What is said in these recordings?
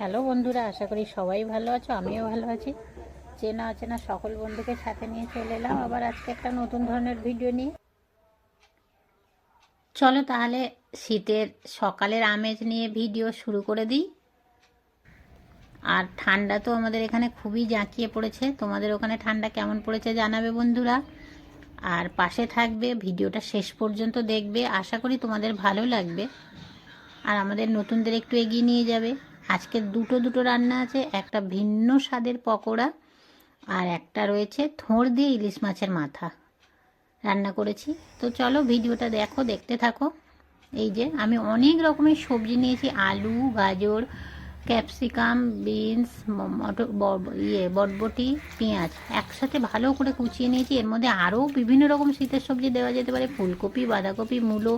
Hello বন্ধুরা, আশা করি সবাই ভালো আছো, আমিও ভালো আছি। চেনা অচেনা সকল বন্ধুকে সাথে নিয়ে চলে এলাম আবার আজকে একটা নতুন ধরনের ভিডিও নিয়ে। চলো তাহলে শীতের সকালের আমেজ নিয়ে ভিডিও শুরু করে দিই। আর ঠান্ডা তো আমাদের এখানে খুবই জাঁকিয়ে পড়েছে, তোমাদের ওখানে ঠান্ডা কেমন পড়েছে জানাবে বন্ধুরা। আর পাশে থাকবে, ভিডিওটা শেষ পর্যন্ত দেখবে, আশা করি তোমাদের ভালো লাগবে। আর আমাদের নতুনদের একটু এগিয়ে নিয়ে যাবে। আজকে দুটো দুটো রান্না আছে, একটা ভিন্ন স্বাদের পকোড়া আর একটা রয়েছে থোড় দিয়ে ইলিশ মাছের মাথা। রান্না করেছি। তো চলো ভিডিওটা দেখো, দেখতে থাকো। এই যে আমি অনেক রকমের সবজি নিয়েছি, আলু, গাজর, ক্যাপসিকাম, বিনস মটর ইয়ে বটবটি, পেঁয়াজ একসাথে ভালো করে কুচিয়ে নিয়েছি। এর মধ্যে আরও বিভিন্ন রকম শীতের সবজি দেওয়া যেতে পারে, ফুলকপি, বাঁধাকপি, মূলো।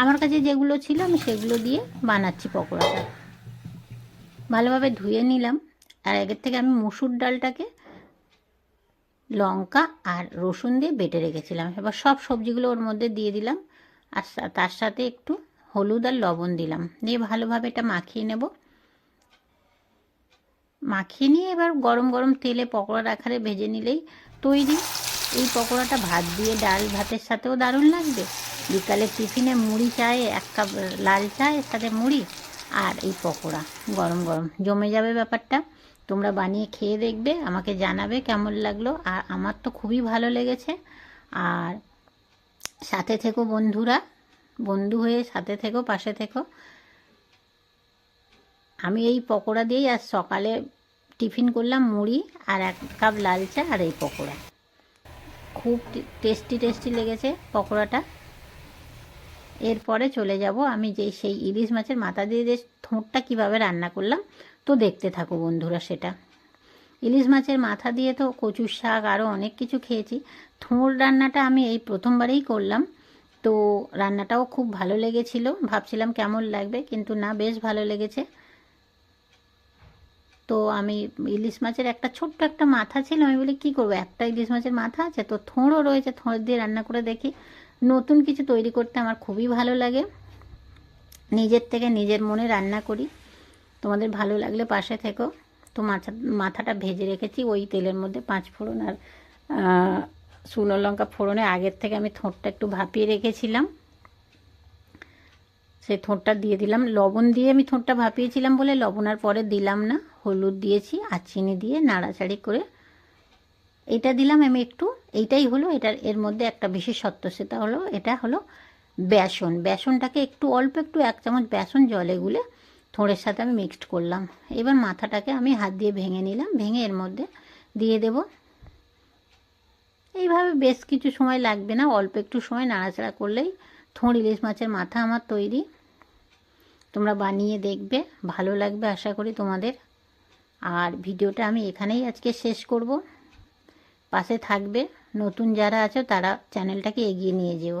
আমার কাছে যেগুলো ছিল আমি সেগুলো দিয়ে বানাচ্ছি পকোড়াটা। ভালোভাবে ধুয়ে নিলাম। আর আগের থেকে আমি মুসুর ডালটাকে লঙ্কা আর রসুন দিয়ে বেটে রেখেছিলাম। এবার সব সবজিগুলো ওর মধ্যে দিয়ে দিলাম। আর তার সাথে একটু হলুদ আর লবণ দিলাম। দিয়ে ভালোভাবে এটা মাখিয়ে নেব। মাখিয়ে নিয়ে এবার গরম গরম তেলে পকোড়ার আকারে ভেজে নিলেই তৈরি। এই পকোড়াটা ভাত দিয়ে ডাল ভাতের সাথেও দারুণ লাগবে। বিকালে টিফিনে মুড়ি চায়ে এক কাপ লাল চায়ের সাথে মুড়ি। আর এই পকোড়া, গরম গরম। জমে যাবে ব্যাপারটা। তোমরা বানিয়ে খেয়ে দেখবে, আমাকে জানাবে কেমন লাগল। আর আমার তো খুবই ভালো লেগেছে। আর সাথে থেকো বন্ধুরা, বন্ধু হয়ে সাথে থেকো, পাশে থেকো। আমি এই পকোড়া দিয়েই আজ সকালে টিফিন করলাম মুড়ি আর এক কাপ লাল চা আর এই পকোড়া। খুব টেস্টি টেস্টি লেগেছে পকোড়াটা। এরপরে চলে যাব আমি যেই সেই ইলিশ মাছের মাথা দিয়ে যে ঠোঁটটা কীভাবে রান্না করলাম, তো দেখতে থাকো বন্ধুরা সেটা। ইলিশ মাছের মাথা দিয়ে তো কচুর শাক আরও অনেক কিছু খেয়েছি। থোঁড় রান্নাটা আমি এই প্রথমবারেই করলাম, তো রান্নাটাও খুব ভালো লেগেছিল। ভাবছিলাম কেমন লাগবে, কিন্তু না, বেশ ভালো লেগেছে। তো আমি ইলিশ মাছের একটা ছোট্ট একটা মাথা ছিল, আমি বলি, কী করব? একটা ইলিশ মাছের মাথা আছে, তো থোঁড়ও রয়েছে থোঁড় দিয়ে রান্না করে দেখি। নতুন কিছু তৈরি করতে আমার খুবই ভালো লাগে। নিজের থেকে নিজের মনে রান্না করি। তোমাদের ভালো লাগলে পাশে থেকো। তো মাথা, মাথাটা ভেজে রেখেছি। ওই তেলের মধ্যে পাঁচ ফোড়ন আর শুকনো লঙ্কা ফোড়নে আগের থেকে আমি থোঁটটা একটু ভাপিয়ে রেখেছিলাম। সেই থোঁটটা দিয়ে দিলাম। লবণ দিয়ে আমি থোঁটটা ভাপিয়েছিলাম বলে লবণ আর পরে দিলাম না। হলুদ দিয়েছি আর চিনি দিয়ে নাড়াচাড়ি করে এটা দিলাম আমি একটু, এইটাই হলো এটার এর মধ্যে একটা বিশেষত্ব সেটা হলো, এটা হলো বেসন। বেসনটাকে একটু, অল্প একটু এক চামচ বেসন জলে গুলে থোঁড়ের সাথে আমি মিক্সড করলাম। এবার মাথাটাকে আমি হাত দিয়ে ভেঙে নিলাম, ভেঙে এর মধ্যে দিয়ে দেব। এইভাবে বেশ কিছু সময় লাগবে না, অল্প একটু সময় নাড়াচাড়া করলেই থোঁড় ইলিশ মাছের মাথা আমার তৈরি। তোমরা বানিয়ে দেখবে, ভালো লাগবে আশা করি তোমাদের। আর ভিডিওটা আমি এখানেই আজকে শেষ করব। পাশে থাকবে। নতুন যারা আছো তারা চ্যানেলটাকে এগিয়ে নিয়ে যেও।